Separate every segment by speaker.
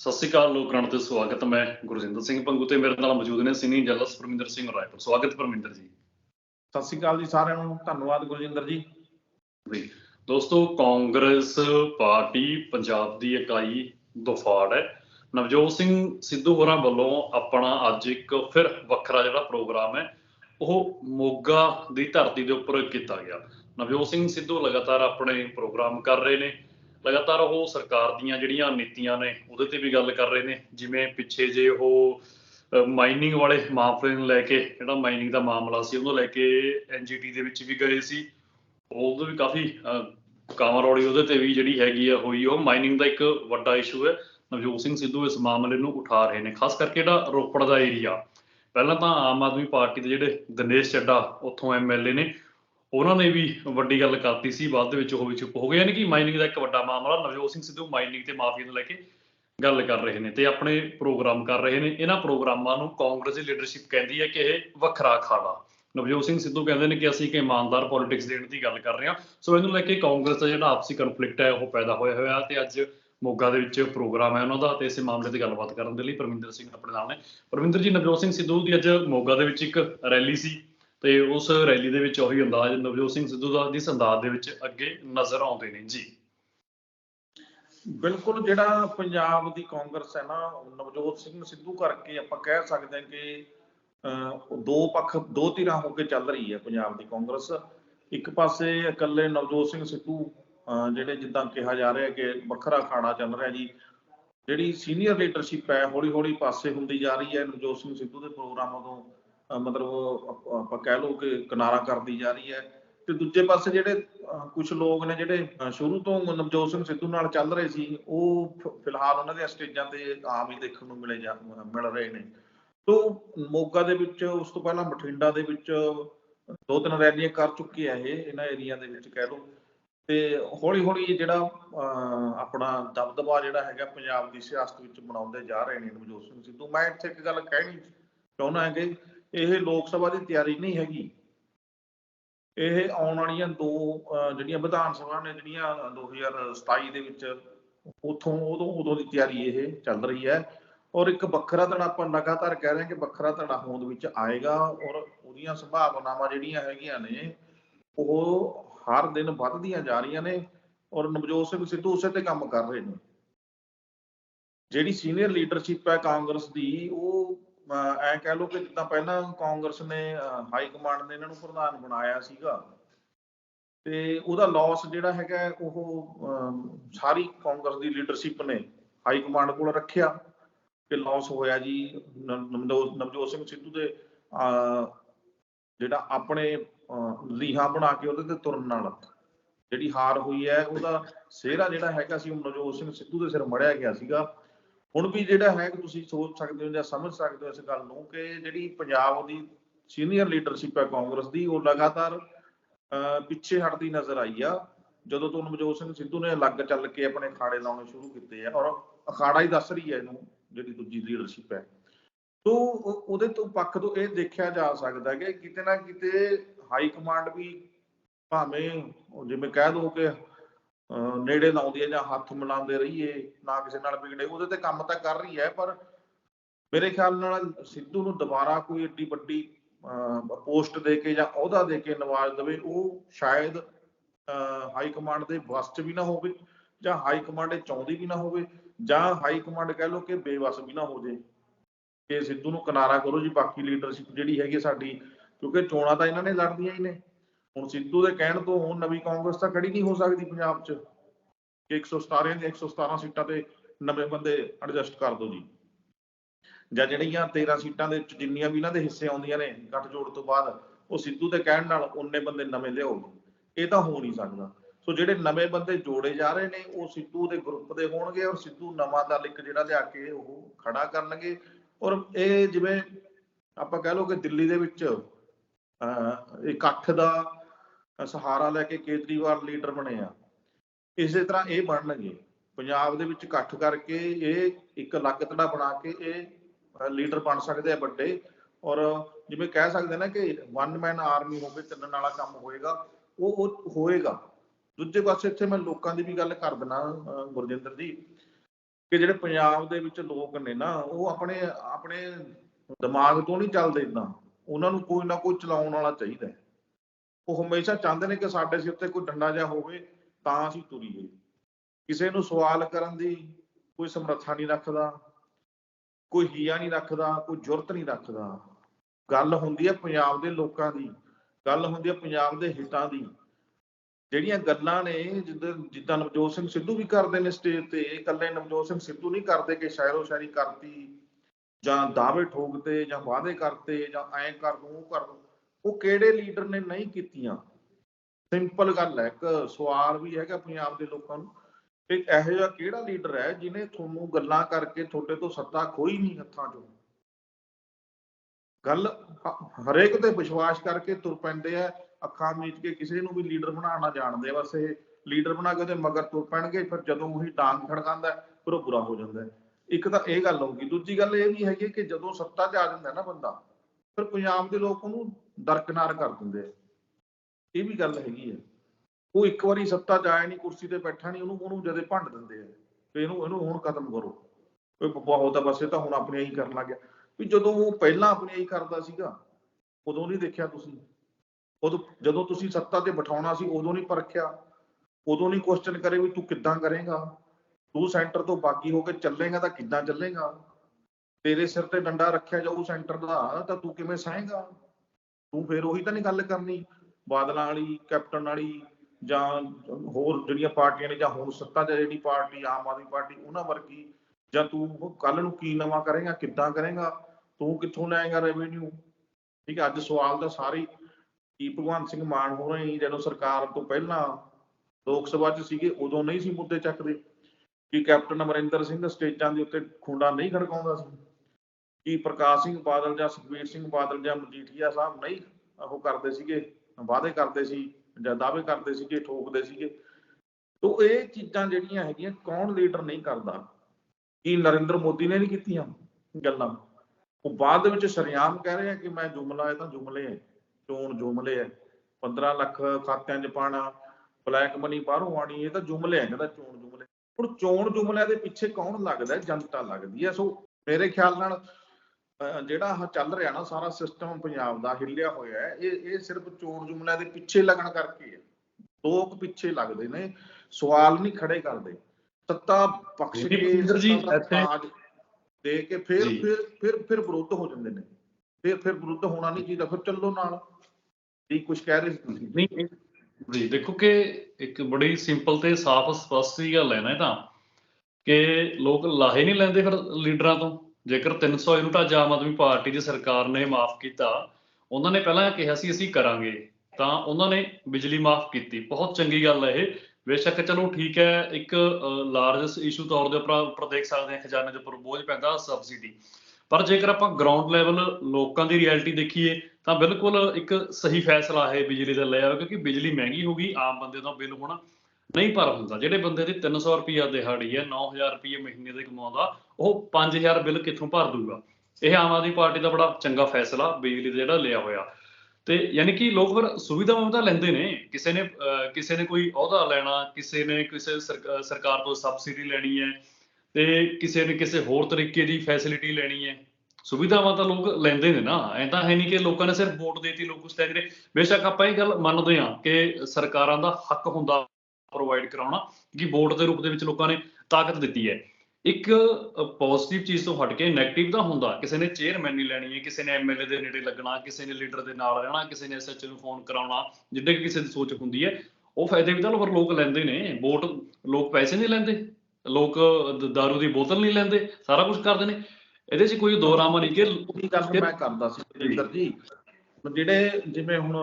Speaker 1: ਸਤਿ ਸ਼੍ਰੀ ਅਕਾਲ ਲੋਕਰਣ ਤੇ ਸਵਾਗਤ ਮੈਂ ਗੁਰਜਿੰਦਰ ਸਿੰਘ ਪੰਗੂ ਤੇ ਮੇਰੇ ਨਾਲ ਮੌਜੂਦ ਨੇ ਸਿਨੀ ਜਲਸ ਪਰਮਿੰਦਰ ਸਿੰਘ ਰਾਏਪੁਰ। ਸਵਾਗਤ ਪਰਮਿੰਦਰ ਜੀ।
Speaker 2: ਸਤਿ ਸ਼੍ਰੀ ਅਕਾਲ ਜੀ ਸਾਰਿਆਂ ਨੂੰ। ਧੰਨਵਾਦ ਗੁਰਜਿੰਦਰ ਜੀ।
Speaker 1: ਜੀ। ਦੋਸਤੋ ਕਾਂਗਰਸ ਪਾਰਟੀ ਪੰਜਾਬ ਦੀ ਇਕਾਈ ਦਫਾੜ ਹੈ। ਨਵਜੋਤ ਸਿੰਘ ਸਿੱਧੂ ਹੋਰਾਂ ਵੱਲੋਂ ਆਪਣਾ ਅੱਜ ਇੱਕ ਫਿਰ ਵੱਖਰਾ ਜਿਹੜਾ ਪ੍ਰੋਗਰਾਮ ਹੈ ਉਹ ਮੋਗਾ ਦੀ ਧਰਤੀ ਦੇ ਉੱਪਰ ਕੀਤਾ ਗਿਆ। ਨਵਜੋਤ ਸਿੰਘ ਸਿੱਧੂ ਲਗਾਤਾਰ ਆਪਣੇ ਪ੍ਰੋਗਰਾਮ ਕਰ ਰਹੇ ਨੇ। ਲਗਾਤਾਰ ਉਹ ਸਰਕਾਰ ਦੀਆਂ ਜਿਹੜੀਆਂ ਨੀਤੀਆਂ ਨੇ, ਉਹਦੇ ਤੇ ਵੀ ਗੱਲ ਕਰ ਰਹੇ ਨੇ, ਜਿਵੇਂ ਪਿੱਛੇ ਜੇ ਉਹ ਮਾਈਨਿੰਗ ਵਾਲੇ ਮਾਮਲੇ ਨੂੰ ਲੈ ਕੇ, ਜਿਹੜਾ ਮਾਈਨਿੰਗ ਦਾ ਮਾਮਲਾ ਸੀ, ਉਹਨੂੰ ਲੈ ਕੇ ਐਨਜੀਟੀ ਦੇ ਵਿੱਚ ਵੀ ਗਏ ਸੀ। ਉਦੋਂ ਵੀ ਕਾਫੀ ਕਾਮਰੋੜੀ ਉਹਦੇ ਤੇ ਵੀ ਜਿਹੜੀ ਹੈਗੀ ਆ ਹੋਈ, ਉਹ ਮਾਈਨਿੰਗ ਦਾ ਇੱਕ ਵੱਡਾ ਇਸ਼ੂ ਹੈ। ਨਵਜੋਤ ਸਿੰਘ ਸਿੱਧੂ ਇਸ ਮਾਮਲੇ ਨੂੰ ਉਠਾ ਰਹੇ ਨੇ, ਖਾਸ ਕਰਕੇ ਜਿਹੜਾ ਰੋਪੜ ਦਾ ਏਰੀਆ ਪਹਿਲਾਂ ਤਾਂ ਆਮ ਆਦਮੀ ਪਾਰਟੀ ਦੇ ਜਿਹੜੇ ਦਿਨੇਸ਼ ਚੱਡਾ, ਉੱਥੋਂ ਐਮਐਲਏ ਨੇ ਉਹਨਾਂ ਨੇ ਵੀ ਵੱਡੀ ਗੱਲ ਕਰਤੀ ਸੀ, ਬਾਅਦ ਦੇ ਵਿੱਚ ਉਹ ਵੀ ਚੁੱਪ ਹੋ ਗਏ। ਯਾਨੀ ਕਿ ਮਾਈਨਿੰਗ ਦਾ ਇੱਕ ਵੱਡਾ ਮਾਮਲਾ, ਨਵਜੋਤ ਸਿੰਘ ਸਿੱਧੂ ਮਾਈਨਿੰਗ ਤੇ ਮਾਫੀਆ ਨੂੰ ਲੈ ਕੇ ਗੱਲ ਕਰ ਰਹੇ ਨੇ ਤੇ ਆਪਣੇ ਪ੍ਰੋਗਰਾਮ ਕਰ ਰਹੇ ਨੇ। ਇਹਨਾਂ ਪ੍ਰੋਗਰਾਮਾਂ ਨੂੰ ਕਾਂਗਰਸ ਦੀ ਲੀਡਰਸ਼ਿਪ ਕਹਿੰਦੀ ਹੈ ਕਿ ਇਹ ਵੱਖਰਾ ਖਾੜਾ। ਨਵਜੋਤ ਸਿੰਘ ਸਿੱਧੂ ਕਹਿੰਦੇ ਨੇ ਕਿ ਅਸੀਂ ਇੱਕ ਇਮਾਨਦਾਰ ਪੋਲਿਟਿਕਸ ਦੇਣ ਦੀ ਗੱਲ ਕਰ ਰਹੇ ਹਾਂ। ਸੋ ਇਹਨੂੰ ਲੈ ਕੇ ਕਾਂਗਰਸ ਦਾ ਜਿਹੜਾ ਆਪਸੀ ਕਨਫਲਿਕਟ ਹੈ, ਉਹ ਪੈਦਾ ਹੋਇਆ ਹੋਇਆ ਤੇ ਅੱਜ ਮੋਗਾ ਦੇ ਵਿੱਚ ਪ੍ਰੋਗਰਾਮ ਹੈ ਉਹਨਾਂ ਦਾ ਤੇ ਇਸੇ ਮਾਮਲੇ ਤੇ ਗੱਲਬਾਤ ਕਰਨ ਦੇ ਲਈ ਪਰਮਿੰਦਰ ਸਿੰਘ ਆਪਣੇ ਨਾਲ ਨੇ। ਪਰਮਿੰਦਰ ਜੀ, ਨਵਜੋਤ ਸਿੰਘ ਸਿੱਧੂ ਦੀ ਅੱਜ ਮੋਗਾ ਦੇ ਵਿੱਚ ਇੱਕ ਰੈਲੀ ਸੀ। ਤੇ ਉਸ ਰੈਲੀ ਦੇ ਵਿੱਚ ਉਹੀ ਅੰਦਾਜ਼ ਨਵਜੋਤ ਸਿੰਘ ਸਿੱਧੂ ਦਾ ਜਿਸ ਅੰਦਾਜ਼ ਦੇ ਵਿੱਚ ਅੱਗੇ ਨਜ਼ਰ ਆਉਂਦੇ ਨੇ ਜੀ।
Speaker 2: ਬਿਲਕੁਲ ਜਿਹੜਾ ਪੰਜਾਬ ਦੀ ਕਾਂਗਰਸ ਹੈ ਨਾ ਨਵਜੋਤ ਸਿੰਘ ਸਿੱਧੂ ਕਰਕੇ ਆਪਾਂ ਕਹਿ ਸਕਦੇ ਹਾਂ ਕਿ ਦੋ ਪੱਖ ਦੋ ਧਿਰਾਂ ਹੋ ਕੇ ਚੱਲ ਰਹੀ ਹੈ ਪੰਜਾਬ ਦੀ ਕਾਂਗਰਸ। ਇੱਕ ਪਾਸੇ ਇਕੱਲੇ ਨਵਜੋਤ ਸਿੰਘ ਸਿੱਧੂ ਅਹ, ਜਿਹੜੇ ਜਿੱਦਾਂ ਕਿਹਾ ਜਾ ਰਿਹਾ ਕਿ ਵੱਖਰਾ ਖਾਣਾ ਚੱਲ ਰਿਹਾ ਜੀ ਜਿਹੜੀ ਸੀਨੀਅਰ ਲੀਡਰਸ਼ਿਪ ਹੈ ਹੌਲੀ ਹੌਲੀ ਪਾਸੇ ਹੁੰਦੀ ਜਾ ਰਹੀ ਹੈ ਨਵਜੋਤ ਸਿੰਘ ਸਿੱਧੂ ਦੇ ਪ੍ਰੋਗਰਾਮਾਂ ਤੋਂ ਮਤਲਬ ਆਪਾਂ ਕਹਿ ਲਓ ਕਿ ਕਿਨਾਰਾ ਕਰਦੀ ਜਾ ਰਹੀ ਹੈ। ਤੇ ਦੂਜੇ ਪਾਸੇ ਜਿਹੜੇ ਕੁਝ ਲੋਕ ਨੇ ਜਿਹੜੇ ਸ਼ੁਰੂ ਤੋਂ ਨਵਜੋਤ ਸਿੰਘ ਸਿੱਧੂ ਨਾਲ ਚੱਲ ਰਹੇ ਸੀ ਉਹ ਫਿਲਹਾਲ ਉਹਨਾਂ ਦੀਆਂ ਸਟੇਜਾਂ ਤੇ ਆਮ ਹੀ ਦੇਖਣ ਨੂੰ ਮਿਲੇ ਜਾ ਮਿਲ ਰਹੇ ਨੇ। ਤੋਂ ਮੋਗਾ ਦੇ ਵਿੱਚ ਉਸ ਤੋਂ ਪਹਿਲਾਂ ਬਠਿੰਡਾ ਦੇ ਵਿੱਚ ਦੋ ਤਿੰਨ ਰੈਲੀਆਂ ਕਰ ਚੁੱਕੇ ਆ ਇਹ ਇਹਨਾਂ ਏਰੀਆ ਦੇ ਵਿੱਚ ਕਹਿ ਲਓ। ਤੇ ਹੌਲੀ ਹੌਲੀ ਜਿਹੜਾ ਅਹ, ਆਪਣਾ ਦਬਦਬਾ ਜਿਹੜਾ ਹੈਗਾ ਪੰਜਾਬ ਦੀ ਸਿਆਸਤ ਵਿੱਚ ਬਣਾਉਂਦੇ ਜਾ ਰਹੇ ਨੇ ਨਵਜੋਤ ਸਿੰਘ ਸਿੱਧੂ। ਮੈਂ ਇੱਥੇ ਇੱਕ ਗੱਲ ਕਹਿਣੀ ਚਾਹੁੰਦਾ ਹਾਂ ਕਿ ਇਹ ਲੋਕ ਸਭਾ ਦੀ ਤਿਆਰੀ ਨਹੀਂ ਹੈਗੀ। ਇਹ ਆਉਣ ਵਾਲੀਆਂ ਦੋ ਜਿਹੜੀਆਂ ਵਿਧਾਨ ਸਭਾ ਨੇ ਜਿਹੜੀਆਂ 2027 ਦੇ ਵਿੱਚ, ਉਥੋਂ ਉਦੋਂ ਉਦੋਂ ਦੀ ਤਿਆਰੀ ਇਹ ਚੱਲ ਰਹੀ ਹੈ। ਔਰ ਇੱਕ ਵੱਖਰਾ ਧੜਾ ਆਪਾਂ ਲਗਾਤਾਰ ਕਹਿ ਰਹੇ ਹਾਂ ਕਿ ਵੱਖਰਾ ਧੜਾ ਹੋਂਦ ਵਿੱਚ ਆਏਗਾ ਔਰ ਉਹਦੀਆਂ ਸੰਭਾਵਨਾਵਾਂ ਜਿਹੜੀਆਂ ਹੈਗੀਆਂ ਨੇ, ਉਹ ਹਰ ਦਿਨ ਵੱਧਦੀਆਂ ਜਾ ਰਹੀਆਂ ਨੇ ਔਰ ਨਵਜੋਤ ਸਿੰਘ ਸਿੱਧੂ ਉਸੇ ਤੇ ਕੰਮ ਕਰ ਰਹੇ ਨੇ। ਜਿਹੜੀ ਸੀਨੀਅਰ ਲੀਡਰਸ਼ਿਪ ਹੈ ਕਾਂਗਰਸ ਦੀ, ਉਹ ਐਂ ਕਹਿ ਲਓ ਕਿ ਜਿੱਦਾਂ ਪਹਿਲਾਂ ਕਾਂਗਰਸ ਨੇ ਹਾਈ ਕਮਾਂਡ ਨੇ ਇਹਨਾਂ ਨੂੰ ਪ੍ਰਧਾਨ ਬਣਾਇਆ ਸੀਗਾ। ਤੇ ਉਹਦਾ ਲਾਸ ਜਿਹੜਾ ਹੈਗਾ ਉਹ ਸਾਰੀ ਕਾਂਗਰਸ ਦੀ ਲੀਡਰਸ਼ਿਪ ਨੇ ਹਾਈ ਕਮਾਂਡ ਕੋਲ ਰੱਖਿਆ। ਕਿ ਲਾਸ ਹੋਇਆ ਜੀ ਨਵਜੋਤ ਨਵਜੋਤ ਸਿੰਘ ਸਿੱਧੂ ਦੇ ਅਹ, ਜਿਹੜਾ ਆਪਣੇ ਅਹ, ਲੀਹਾਂ ਬਣਾ ਕੇ ਉਹਦੇ ਤੇ ਤੁਰਨ ਨਾਲ ਜਿਹੜੀ ਹਾਰ ਹੋਈ ਹੈ ਉਹਦਾ ਸਿਹਰਾ ਜਿਹੜਾ ਹੈਗਾ ਸੀ ਉਹ ਨਵਜੋਤ ਸਿੰਘ ਸਿੱਧੂ ਦੇ ਸਿਰ ਮੜਿਆ ਗਿਆ ਸੀਗਾ। ਹੁਣ ਵੀ ਜਿਹੜਾ ਹੈ ਕਿ ਤੁਸੀਂ ਸੋਚ ਸਕਦੇ ਹੋ ਜਾਂ ਸਮਝ ਸਕਦੇ ਹੋ ਇਸ ਗੱਲ ਨੂੰ ਕਿ ਜਿਹੜੀ ਪੰਜਾਬ ਦੀ ਸੀਨੀਅਰ ਲੀਡਰਸ਼ਿਪ ਹੈ ਕਾਂਗਰਸ ਦੀ, ਉਹ ਲਗਾਤਾਰ ਪਿੱਛੇ ਹਟਦੀ ਨਜ਼ਰ ਆਈ ਆ। ਜਦੋਂ ਤੋਂ ਨਵਜੋਤ ਸਿੰਘ ਸਿੱਧੂ ਨੇ ਅਲੱਗ ਚੱਲ ਕੇ ਆਪਣੇ ਅਖਾੜੇ ਲਾਉਣੇ ਸ਼ੁਰੂ ਕੀਤੇ ਆ ਔਰ ਅਖਾੜਾ ਹੀ ਦੱਸ ਰਹੀ ਹੈ ਇਹਨੂੰ, ਜਿਹੜੀ ਦੂਜੀ ਲੀਡਰਸ਼ਿਪ ਹੈ। ਤੋਂ ਉਹਦੇ ਤੋਂ ਪੱਖ ਤੋਂ ਇਹ ਦੇਖਿਆ ਜਾ ਸਕਦਾ ਕਿ ਕਿਤੇ ਨਾ ਕਿਤੇ ਹਾਈ ਕਮਾਂਡ ਵੀ ਭਾਵੇਂ ਜਿਵੇਂ ਕਹਿ ਦੋ ਕਿ ਨੇੜੇ ਲਾਉਂਦੀ ਹੈ ਜਾਂ ਹੱਥ ਮਿਲਾਉਂਦੇ ਰਹੀਏ, ਨਾ ਕਿਸੇ ਨਾਲ ਵਿਗੜੇ, ਉਹਦੇ ਤੇ ਕੰਮ ਤਾਂ ਕਰ ਰਹੀ ਹੈ, ਪਰ ਮੇਰੇ ਖਿਆਲ ਨਾਲ ਸਿੱਧੂ ਨੂੰ ਦੁਬਾਰਾ ਕੋਈ ਏਡੀ ਵੱਡੀ ਪੋਸਟ ਦੇ ਕੇ ਜਾਂ ਅਹੁਦਾ ਦੇ ਕੇ ਨਵਾਜ਼ ਦੇਵੇ, ਉਹ ਸ਼ਾਇਦ ਹਾਈ ਕਮਾਂਡ ਦੇ ਵੱਸ 'ਚ ਵੀ ਨਾ ਹੋਵੇ ਜਾਂ ਹਾਈ ਕਮਾਂਡ ਇਹ ਚਾਹੁੰਦੀ ਵੀ ਨਾ ਹੋਵੇ ਜਾਂ ਹਾਈ ਕਮਾਂਡ ਕਹਿ ਲਓ ਕਿ ਬੇਵਸ ਵੀ ਨਾ ਹੋ ਜੇ ਕਿ ਸਿੱਧੂ ਨੂੰ ਕਿਨਾਰਾ ਕਰੋ ਜੀ, ਬਾਕੀ ਲੀਡਰਸ਼ਿਪ ਜਿਹੜੀ ਹੈਗੀ ਸਾਡੀ, ਕਿਉਂਕਿ ਚੋਣਾਂ ਤਾਂ ਇਹਨਾਂ ਨੇ ਲੜਦੀਆਂ ਹੀ ਨੇ। ਹੁਣ ਸਿੱਧੂ ਦੇ ਕਹਿਣ ਤੋਂ ਹੁਣ ਨਵੀਂ ਕਾਂਗਰਸ ਤਾਂ ਖੜੀ ਨਹੀਂ ਹੋ ਸਕਦੀ ਪੰਜਾਬ 'ਚ ਕਿ 117 ਦੇ 117 ਸੀਟਾਂ ਤੇ ਨਵੇਂ ਬੰਦੇ ਐਡਜਸਟ ਕਰ ਦਿਓ ਜੀ। ਜਾਂ ਜਿਹੜੀਆਂ 13 ਸੀਟਾਂ ਦੇ ਵਿੱਚ ਜਿੰਨੀਆਂ ਵੀ ਇਹਨਾਂ ਦੇ ਹਿੱਸੇ ਆਉਂਦੀਆਂ ਨੇ ਗੱਠਜੋੜ ਤੋਂ ਬਾਅਦ, ਉਹ ਸਿੱਧੂ ਦੇ ਕਹਿਣ ਨਾਲ ਉਹਨੇ ਬੰਦੇ ਨਵੇਂ ਲਿਆਓ ਇਹ ਤਾਂ ਹੋ ਨਹੀਂ ਸਕਦਾ। ਸੋ ਜਿਹੜੇ ਨਵੇਂ ਬੰਦੇ ਜੋੜੇ ਜਾ ਰਹੇ ਨੇ, ਉਹ ਸਿੱਧੂ ਦੇ ਗਰੁੱਪ ਦੇ ਹੋਣਗੇ ਔਰ ਸਿੱਧੂ ਨਵਾਂ ਦਲ ਇੱਕ ਜਿਹੜਾ ਲਿਆ ਕੇ ਉਹ ਖੜਾ ਕਰਨਗੇ। ਔਰ ਇਹ ਜਿਵੇਂ ਆਪਾਂ ਕਹਿ ਲਓ ਕਿ ਦਿੱਲੀ ਦੇ ਵਿੱਚ, ਅਹ ਇਕੱਠ ਦਾ ਸਹਾਰਾ ਲੈ ਕੇ ਕੇਜਰੀਵਾਲ ਲੀਡਰ ਬਣੇ ਆ। ਇਸੇ ਤਰ੍ਹਾਂ ਇਹ ਬਣਨਗੇ। ਪੰਜਾਬ ਦੇ ਵਿੱਚ ਇਕੱਠ ਕਰਕੇ ਇਹ ਇੱਕ ਅਲੱਗ ਧੜਾ ਬਣਾ ਕੇ ਇਹ ਲੀਡਰ ਬਣ ਸਕਦੇ ਆ ਵੱਡੇ। ਔਰ ਜਿਵੇਂ ਕਹਿ ਸਕਦੇ ਨਾ ਕਿ ਵਨ ਮੈਨ ਆਰਮੀ ਹੋਵੇ ਚੱਲਣ ਵਾਲਾ ਕੰਮ ਹੋਏਗਾ, ਉਹ ਉਹ ਹੋਏਗਾ। ਦੂਜੇ ਪਾਸੇ ਇੱਥੇ ਮੈਂ ਲੋਕਾਂ ਦੀ ਵੀ ਗੱਲ ਕਰ ਦਿੰਦਾ ਗੁਰਜਿੰਦਰ ਜੀ, ਕਿ ਜਿਹੜੇ ਪੰਜਾਬ ਦੇ ਵਿੱਚ ਲੋਕ ਨੇ ਨਾ, ਉਹ ਆਪਣੇ ਆਪਣੇ ਦਿਮਾਗ ਤੋਂ ਨਹੀਂ ਚੱਲਦੇ ਇਦਾਂ ਉਹਨਾਂ ਨੂੰ ਕੋਈ ਨਾ ਕੋਈ ਚਲਾਉਣ ਵਾਲਾ ਚਾਹੀਦਾ। ਹੈ। ਉਹ ਹਮੇਸ਼ਾ ਚਾਹੁੰਦੇ ਨੇ ਕਿ ਸਾਡੇ ਸਿਰ ਤੇ ਕੋਈ ਡੰਡਾ ਜਿਹਾ ਹੋਵੇ, ਤਾਂ ਅਸੀਂ ਤੁਰੀਏ ਕਿਸੇ ਨੂੰ ਸਵਾਲ ਕਰਨ ਦੀ ਕੋਈ ਸਮਰੱਥਾ ਨਹੀਂ ਰੱਖਦਾ, ਕੋਈ ਹੀਆ ਨਹੀਂ ਰੱਖਦਾ, ਕੋਈ ਜੁਰਤ ਨਹੀਂ ਰੱਖਦਾ। ਗੱਲ ਹੁੰਦੀ ਹੈ ਪੰਜਾਬ ਦੇ ਲੋਕਾਂ ਦੀ, ਗੱਲ ਹੁੰਦੀ ਹੈ ਪੰਜਾਬ ਦੇ ਹਿੱਤਾਂ ਦੀ। ਜਿਹੜੀਆਂ ਗੱਲਾਂ ਨੇ, ਜਿੱਦਾਂ ਜਿੱਦਾਂ ਨਵਜੋਤ ਸਿੰਘ ਸਿੱਧੂ ਵੀ ਕਰਦੇ ਨੇ ਸਟੇਜ ਤੇ, ਇਕੱਲੇ ਨਵਜੋਤ ਸਿੰਘ ਸਿੱਧੂ ਨਹੀਂ ਕਰਦੇ ਕਿ ਸ਼ਾਇਰੋ ਸ਼ਾਇਰੀ ਕਰਤੀ, ਜਾਂ ਦਾਅਵੇ ਠੋਕਦੇ ਜਾਂ ਵਾਅਦੇ ਕਰਤੇ, ਜਾਂ ਐਂ ਕਰ ਦੂੰ ਕਰ। ਦੂੰ ਉਹ ਕਿਹੜੇ ਲੀਡਰ ਨੇ ਨਹੀਂ ਕੀਤੀਆਂ? ਸਿੰਪਲ ਗੱਲ ਹੈ, ਇੱਕ ਸਵਾਲ ਵੀ ਹੈਗਾ ਪੰਜਾਬ ਦੇ ਲੋਕਾਂ ਨੂੰ, ਕਿ ਇਹੋ ਜਿਹਾ ਕਿਹੜਾ ਲੀਡਰ ਹੈ ਜਿਹਨੇ ਤੁਹਾਨੂੰ ਗੱਲਾਂ ਕਰਕੇ ਤੁਹਾਡੇ ਤੋਂ ਸੱਤਾ ਖੋਈ ਨਹੀਂ ਹੱਥਾਂ 'ਚੋਂ? ਗੱਲ ਹਰੇਕ ਤੇ ਵਿਸ਼ਵਾਸ ਕਰਕੇ ਤੁਰ ਪੈਂਦੇ ਆ, ਅੱਖਾਂ ਮੀਚ ਕੇ ਕਿਸੇ ਨੂੰ ਵੀ ਲੀਡਰ ਬਣਾਉਣਾ ਜਾਣਦੇ, ਬਸ ਇਹ ਲੀਡਰ ਬਣਾ ਕੇ ਉਹਦੇ ਮਗਰ ਤੁਰ ਪੈਣਗੇ, ਫਿਰ ਜਦੋਂ ਉਹੀ ਡਾਂਗ ਖੜਕਾਉਂਦਾ, ਫਿਰ ਉਹ ਬੁਰਾ ਹੋ ਜਾਂਦਾ। ਇੱਕ ਤਾਂ ਇਹ ਗੱਲ ਹੋਊਗੀ, ਦੂਜੀ ਗੱਲ ਇਹ ਵੀ ਹੈਗੀ ਕਿ ਜਦੋਂ ਸੱਤਾ 'ਚ ਆ ਜਾਂਦਾ ਨਾ ਬੰਦਾ, ਫਿਰ ਪੰਜਾਬ ਦੇ ਲੋਕ ਉਹਨੂੰ ਦਰਕਨਾਰ ਕਰ ਦਿੰਦੇ ਆ। ਇਹ ਵੀ ਗੱਲ ਹੈਗੀ ਹੈ ਉਹ ਇੱਕ ਵਾਰੀ ਸੱਤਾ 'ਚ ਆਇਆ ਨਹੀਂ ਕੁਰਸੀ ਤੇ ਬੈਠਾ ਨਹੀਂ ਉਹਨੂੰ ਉਹਨੂੰ ਜਦੇ ਭੰਡ ਦਿੰਦੇ ਆ ਤੇ ਇਹਨੂੰ ਇਹਨੂੰ ਹੁਣ ਖਤਮ ਕਰੋ। ਕੋਈ ਬਹੁਤ ਆ ਬਸ ਇਹ ਤਾਂ ਹੁਣ ਆਪਣੇ ਹੀ ਕਰਨ ਲੱਗ ਗਿਆ। ਵੀ ਜਦੋਂ ਉਹ ਪਹਿਲਾਂ ਆਪਣੇ ਹੀ ਕਰਦਾ ਸੀਗਾ, ਉਦੋਂ ਨਹੀਂ ਦੇਖਿਆ ਤੁਸੀਂ? ਉਦੋਂ ਜਦੋਂ ਤੁਸੀਂ ਸੱਤਾ ਤੇ ਬਿਠਾਉਣਾ ਸੀ, ਉਦੋਂ ਨਹੀਂ ਪਰਖਿਆ। ਉਦੋਂ ਨਹੀਂ ਕੁਐਸਚਨ ਕਰੇ ਵੀ ਤੂੰ ਕਿੱਦਾਂ ਕਰੇਗਾ? ਤੂੰ ਸੈਂਟਰ ਤੋਂ ਬਾਗੀ ਹੋ ਕੇ ਚੱਲੇਗਾ ਤਾਂ ਕਿੱਦਾਂ ਚੱਲੇਗਾ? ਤੇਰੇ ਸਿਰ ਤੇ ਡੰਡਾ ਰੱਖਿਆ ਜਾਊ ਸੈਂਟਰ ਦਾ, ਤਾਂ ਤੂੰ ਕਿਵੇਂ ਸਹਾਏਗਾ ਤੂੰ ਫੇਰ ਉਹੀ ਤਾਂ ਨਹੀਂ ਗੱਲ ਕਰਨੀ, ਬਾਦਲਾਂ ਵਾਲੀ, ਕੈਪਟਨ ਵਾਲੀ ਜਾਂ ਹੋਰ ਜਿਹੜੀਆਂ ਪਾਰਟੀਆਂ ਨੇ ਜਾਂ ਹੁਣ ਸੱਤਾ 'ਚ ਜਿਹੜੀ ਪਾਰਟੀ, ਆਮ ਆਦਮੀ ਪਾਰਟੀ, ਉਹਨਾਂ ਵਰਗੀ, ਜਾਂ ਤੂੰ ਕੱਲ ਨੂੰ ਕੀ ਨਵਾਂ ਕਰੇਗਾ, ਕਿੱਦਾਂ ਕਰੇਗਾ, ਤੂੰ ਕਿੱਥੋਂ ਲਾਏਗਾ ਰੈਵਨਿਊ ਠੀਕ ਹੈ, ਅੱਜ ਸਵਾਲ ਤਾਂ ਸਾਰੇ ਹੀ ਕੀ ਭਗਵੰਤ ਸਿੰਘ ਮਾਨ ਹੋ ਰਹੇ ਜਦੋਂ ਸਰਕਾਰ ਤੋਂ ਪਹਿਲਾਂ ਲੋਕ ਸਭਾ 'ਚ ਸੀਗੇ, ਉਦੋਂ ਨਹੀਂ ਸੀ ਮੁੱਦੇ ਚੱਕਦੇ, ਕਿ ਕੈਪਟਨ ਅਮਰਿੰਦਰ ਸਿੰਘ ਸਟੇਜਾਂ ਦੇ ਉੱਤੇ ਖੁੰਡਾ ਨਹੀਂ ਖੜਕਾਉਂਦਾ ਸੀ। ਕਿ ਪ੍ਰਕਾਸ਼ ਸਿੰਘ ਬਾਦਲ ਜਾਂ ਸੁਖਬੀਰ ਸਿੰਘ ਬਾਦਲ ਜਾਂ ਮਜੀਠੀਆ ਸਾਹਿਬ ਨਹੀਂ ਉਹ ਕਰਦੇ ਸੀਗੇ, ਵਾਅਦੇ ਕਰਦੇ ਸੀ ਜਾਂ ਦਾਅਵੇ ਕਰਦੇ ਸੀਗੇ, ਠੋਕਦੇ ਸੀਗੇ। ਤੋ ਇਹ ਚੀਜ਼ਾਂ ਜਿਹੜੀਆਂ ਹੈਗੀਆਂ, ਕੌਣ ਲੀਡਰ ਨਹੀਂ ਕਰਦਾ? ਕੀ ਨਰਿੰਦਰ ਮੋਦੀ ਨੇ ਨਹੀਂ ਕੀਤੀਆਂ ਗੱਲਾਂ? ਉਹ ਬਾਅਦ ਵਿੱਚ ਸ਼ਰੇਆਮ ਕਹਿ ਰਹੇ ਆ ਕਿ ਮੈਂ ਜੁਮਲਾ ਹੈ ਤਾਂ ਜੁਮਲੇ ਹੈ, ਚੋਣ ਜੁਮਲੇ ਹੈ। 15 ਲੱਖ ਖਾਤਿਆਂ 'ਚ ਪਾਣਾ, ਬਲੈਕ ਮਨੀ ਬਾਹਰੋਂ ਆਣੀ ਇਹ ਤਾਂ ਜੁਮਲੇ ਹੈ, ਕਹਿੰਦਾ ਚੋਣ ਜੁਮਲੇ। ਹੁਣ ਚੋਣ ਜੁਮਲਿਆਂ ਦੇ ਪਿੱਛੇ ਕੌਣ ਲੱਗਦਾ ਜਨਤਾ ਲੱਗਦੀ ਹੈ। ਸੋ ਮੇਰੇ ਖਿਆਲ ਨਾਲ ਜਿਹੜਾ ਚੱਲ ਰਿਹਾ ਨਾ ਸਾਰਾ ਸਿਸਟਮ ਪੰਜਾਬ ਦਾ ਹਿੱਲਿਆ ਹੋਇਆ ਹੈ। ਇਹ ਇਹ ਸਿਰਫ ਚੋਣ ਜੁਮਲਿਆਂ ਦੇ ਪਿੱਛੇ ਲੱਗਣ ਕਰਕੇ ਹੈ। ਲੋਕ ਪਿੱਛੇ ਲੱਗਦੇ ਨੇ ਸਵਾਲ ਨਹੀਂ ਖੜੇ ਕਰਦੇ। ਸੱਤਾ
Speaker 1: ਜੀ,
Speaker 2: ਕੇ
Speaker 1: ਭੁਪਿੰਦਰ ਜੀ,
Speaker 2: ਦਾ
Speaker 1: ਇੱਥੇ-
Speaker 2: ਦੇ ਕੇ ਫਿਰ
Speaker 1: ਜੀ।
Speaker 2: ਫਿਰ ਫਿਰ ਫਿਰ ਵਿਰੁੱਧ ਹੋ ਜਾਂਦੇ ਨੇ। ਫਿਰ ਫਿਰ ਵਿਰੁੱਧ ਹੋਣਾ ਨਹੀਂ ਚਾਹੀਦਾ ਫਿਰ ਚੱਲੋ ਨਾਲ। ਕੀ ਕੁਝ ਕਹਿ ਰਹੇ ਸੀ ਤੁਸੀਂ?
Speaker 1: ਨਹੀਂ ਜੀ ਦੇਖੋ ਕਿ ਇੱਕ ਬੜੀ ਸਿੰਪਲ ਤੇ ਸਾਫ਼ ਸਪਸ਼ਟ ਹੀ ਗੱਲ ਹੈ ਨਾ ਇਹ ਤਾਂ ਕਿ ਲੋਕ ਲਾਹੇ ਨਹੀਂ ਲੈਂਦੇ ਫਿਰ ਲੀਡਰਾਂ ਤੋਂ। ਜੇਕਰ 300 ਯੂਨਿਟ ਅੱਜ ਆਮ ਆਦਮੀ ਪਾਰਟੀ ਦੀ ਸਰਕਾਰ ਨੇ ਮਾਫ ਕੀਤਾ, ਉਹਨਾਂ ਨੇ ਪਹਿਲਾਂ ਕਿਹਾ ਸੀ, ਅਸੀਂ ਕਰਾਂਗੇ। ਤਾਂ ਉਹਨਾਂ ਨੇ ਬਿਜਲੀ ਮਾਫ ਕੀਤੀ। ਬਹੁਤ ਚੰਗੀ ਗੱਲ ਹੈ ਇਹ। ਬੇਸ਼ੱਕ ਚਲੋ ਠੀਕ ਹੈ, ਇੱਕ ਲਾਰਜੈਸਟ ਇਸ਼ੂ ਤੌਰ ਦੇ ਉੱਪਰ ਉੱਪਰ ਦੇਖ ਸਕਦੇ ਹਾਂ, ਖਜ਼ਾਨੇ ਦੇ ਉੱਪਰ ਬੋਝ ਪੈਂਦਾ ਸਬਸਿਡੀ ਪਰ ਜੇਕਰ ਆਪਾਂ ਗਰਾਊਂਡ ਲੈਵਲ ਲੋਕਾਂ ਦੀ ਰਿਐਲਿਟੀ ਦੇਖੀਏ, ਤਾਂ ਬਿਲਕੁਲ ਇੱਕ ਸਹੀ ਫੈਸਲਾ ਹੈ ਬਿਜਲੀ ਦਾ ਲਿਆ ਕਿਉਂਕਿ ਬਿਜਲੀ ਮਹਿੰਗੀ ਹੋ ਗਈ, ਆਮ ਬੰਦੇ ਦਾ ਬਿੱਲ ਹੋਣਾ। ਨਹੀਂ ਭਰ ਹੁੰਦਾ। ਜਿਹੜੇ ਬੰਦੇ ਦੀ 300 ਰੁਪਿਆ ਦਿਹਾੜੀ ਹੈ 9000 ਰੁਪਏ ਮਹੀਨੇ ਦੇ ਕਮਾਉਂਦਾ, ਉਹ 5000 ਬਿੱਲ ਕਿੱਥੋਂ ਭਰ ਦੂਗਾ? ਇਹ ਆਮ ਆਦਮੀ ਪਾਰਟੀ ਦਾ ਬੜਾ ਚੰਗਾ ਫੈਸਲਾ, ਬਿਜਲੀ ਦਾ ਜਿਹੜਾ ਲਿਆ ਹੋਇਆ। ਤੇ ਯਾਨੀ ਕਿ ਲੋਕ ਫਿਰ ਸੁਵਿਧਾਵਾਂ ਤਾਂ ਲੈਂਦੇ ਨੇ। ਕਿਸੇ ਨੇ ਕਿਸੇ ਨੇ ਕੋਈ ਅਹੁਦਾ ਲੈਣਾ, ਕਿਸੇ ਨੇ ਕਿਸੇ ਸਰਕਾਰ ਤੋਂ ਸਬਸਿਡੀ ਲੈਣੀ ਹੈ ਤੇ ਕਿਸੇ ਨੇ ਕਿਸੇ ਹੋਰ ਤਰੀਕੇ ਦੀ ਫੈਸਿਲਿਟੀ ਲੈਣੀ ਹੈ। ਸੁਵਿਧਾਵਾਂ ਤਾਂ ਲੋਕ ਲੈਂਦੇ ਨੇ ਨਾ। ਐ ਤਾਂ ਹੈ ਨਹੀਂ ਕਿ ਲੋਕਾਂ ਨੇ ਸਿਰਫ ਵੋਟ ਦੇਤੀ, ਲੋਕ ਉਸ ਟਾਈਮ ਦੇ। ਬੇਸ਼ੱਕ ਆਪਾਂ ਇਹ ਗੱਲ ਮੰਨਦੇ ਹਾਂ ਕਿ ਸਰਕਾਰਾਂ ਦਾ ਹੱਕ ਹੁੰਦਾ। ਪ੍ਰੋਵਾਈਡ ਕਰਾਉਣਾ ਕਿ ਵੋਟ ਦੇ ਰੂਪ ਦੇ ਵਿੱਚ ਲੋਕਾਂ ਨੇ ਤਾਕਤ ਦਿੱਤੀ ਹੈ। ਇੱਕ ਪੋਜ਼ਿਟਿਵ ਚੀਜ਼ ਤੋਂ ਹਟ ਕੇ ਨੈਗੇਟਿਵ ਦਾ ਹੁੰਦਾ ਕਿਸੇ ਨੇ ਚੇਅਰਮੈਨ ਨਹੀਂ ਲੈਣੀ ਹੈ ਕਿਸੇ ਨੇ ਐਮਐਲਏ ਦੇ ਨੇੜੇ ਲੱਗਣਾ ਕਿਸੇ ਨੇ ਲੀਡਰ ਦੇ ਨਾਲ ਰਹਿਣਾ ਕਿਸੇ ਨੇ ਐਸਐਚ ਨੂੰ ਫੋਨ ਕਰਾਉਣਾ ਜਿੱਡੇ ਕਿ ਕਿਸੇ ਦੀ ਸੋਚ ਹੁੰਦੀ ਹੈ ਉਹ ਫਾਇਦੇ ਵੀ ਤਾਂ ਫਿਰ ਲੋਕ ਲੈਂਦੇ ਨੇ। ਵੋਟ ਲੋਕ ਪੈਸੇ ਨਹੀਂ ਲੈਂਦੇ ਲੋਕ ਦਾਰੂ ਦੀ ਬੋਤਲ ਨਹੀਂ ਲੈਂਦੇ ਸਾਰਾ ਕੁਝ ਕਰਦੇ ਨੇ। ਇਹਦੇ 'ਚ ਕੋਈ ਦੋ ਰਾਮਾ ਨਹੀਂ ਕਿ
Speaker 2: ਮੈਂ ਕਰਦਾ ਸੀ ਜੀ ਜਿਹੜੇ ਜਿਵੇਂ ਹੁਣ